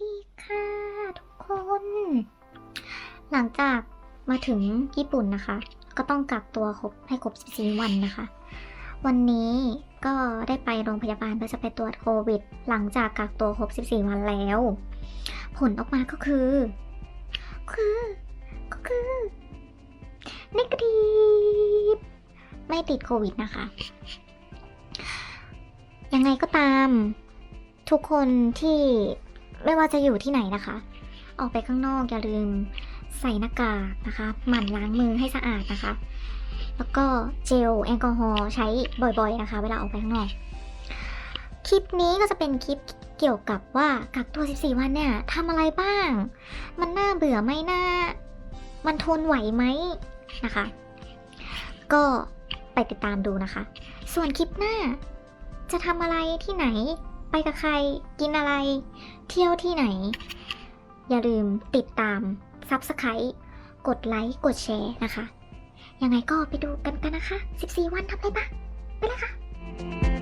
ดีค่ะทุกคน หลังจากมาถึงญี่ปุ่นนะคะ ก็ต้องกักตัวครบให้ครบ 14 วันนะคะ วันนี้ก็ได้ไปโรงพยาบาลเพื่อจะไปตรวจโควิด หลังจากกักตัวครบ 14 วันแล้ว ผลออกมาก็คือ คือ ก็คือ n e g a t i v e ไม่ติดโควิดนะคะ ยังไงก็ตาม ทุกคนที่ ไม่ว่าจะอยู่ที่ไหนนะคะ ออกไปข้างนอกอย่าลืมใส่หน้ากากนะคะหมั่นล้างมือให้สะอาดนะคะ แล้วก็เจลแอลกอฮอล์ใช้บ่อยๆนะคะ เวลาออกไปข้างนอก คลิปนี้ก็จะเป็นคลิปเกี่ยวกับว่ากักตัว 14 วันเนี่ยทำอะไรบ้าง มันน่าเบื่อไหมน่า มันทนไหวไหมนะคะ ก็ไปติดตามดูนะคะ ส่วนคลิปหน้าจะทำอะไรที่ไหน ไปกับใคร กินอะไร เที่ยวที่ไหน อย่าลืมติดตาม Subscribe กดไลค์กดแชร์นะคะ ยังไงก็ไปดูกันกันนะคะ 14 วันทำอะไรบ้างไปเลยค่ะ